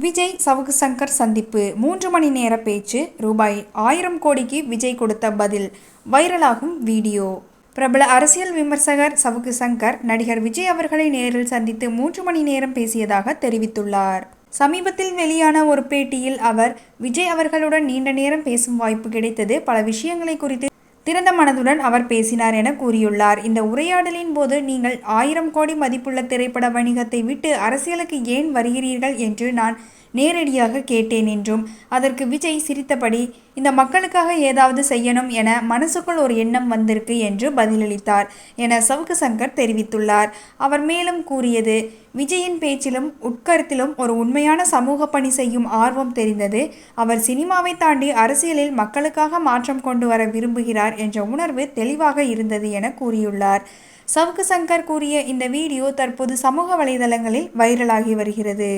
விஜய் சவுக்கு சங்கர் சந்திப்பு மூன்று மணி நேர பேச்சு ரூபாய் ஆயிரம் கோடிக்கு விஜய் கொடுத்த பதில் வைரலாகும் வீடியோ. பிரபல அரசியல் விமர்சகர் சவுக்கு சங்கர் நடிகர் விஜய் அவர்களை நேரில் சந்தித்து மூன்று மணி நேரம் பேசியதாக தெரிவித்துள்ளார். சமீபத்தில் வெளியான ஒரு பேட்டியில் அவர் விஜய் அவர்களுடன் நீண்ட நேரம் பேசும் வாய்ப்பு கிடைத்தது பல விஷயங்களை குறித்து திறந்த மனதுடன் அவர் பேசினார் என கூறியுள்ளார். இந்த உரையாடலின் போது நீங்கள் ஆயிரம் கோடி மதிப்புள்ள திரைப்பட வணிகத்தை விட்டு அரசியலுக்கு ஏன் வருகிறீர்கள் என்று நான் நேரடியாக கேட்டேன் என்றும் அதற்கு விஜய் சிரித்தபடி இந்த மக்களுக்காக ஏதாவது செய்யணும் என மனசுக்குள் ஒரு எண்ணம் வந்திருக்கு என்று பதிலளித்தார் என சவுக்கு சங்கர் தெரிவித்துள்ளார். அவர் மேலும் கூறியது விஜயின் பேச்சிலும் உட்கருத்திலும் ஒரு உண்மையான சமூக பணி செய்யும் ஆர்வம் தெரிந்தது. அவர் சினிமாவை தாண்டி அரசியலில் மக்களுக்காக மாற்றம் கொண்டு வர விரும்புகிறார் என்ற உணர்வு தெளிவாக இருந்தது என கூறியுள்ளார். சவுக்கு சங்கர் கூறிய இந்த வீடியோ தற்போது சமூக வலைதளங்களில் வைரலாகி வருகிறது.